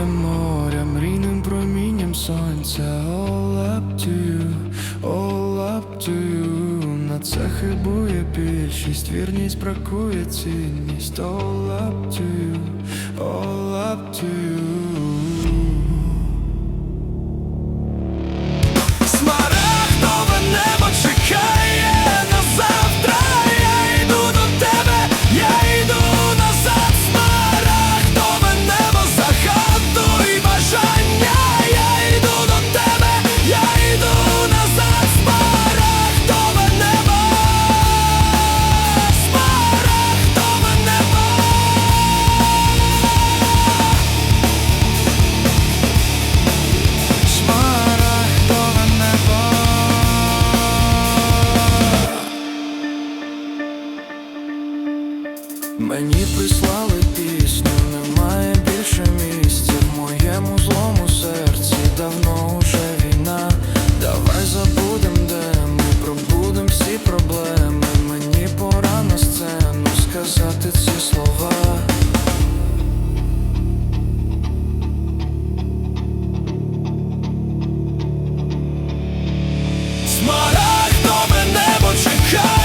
Ранком біля моря, мрійним промінням сонця. All up to you, all up to you. На це хибує більшість, вірність бракує цінність. All up to you, all up to you Мені прислали пісню, немає більше місця в моєму злому серці, давно уже війна. Давай забудем, де ми пробудем всі проблеми. Мені пора на сцену сказати ці слова. Смарагдове небо чекає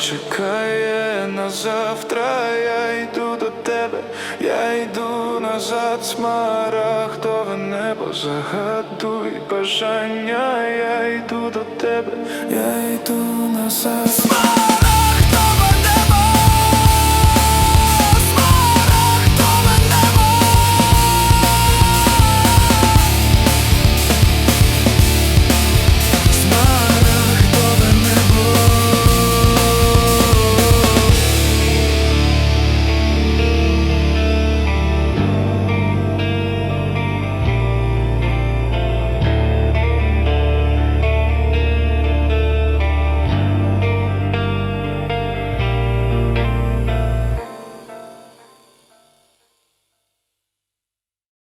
чекає на завтра. Я йду до тебе, я йду назад. Смарагдове небо загадуй бажання. Я йду до тебе, я йду назад.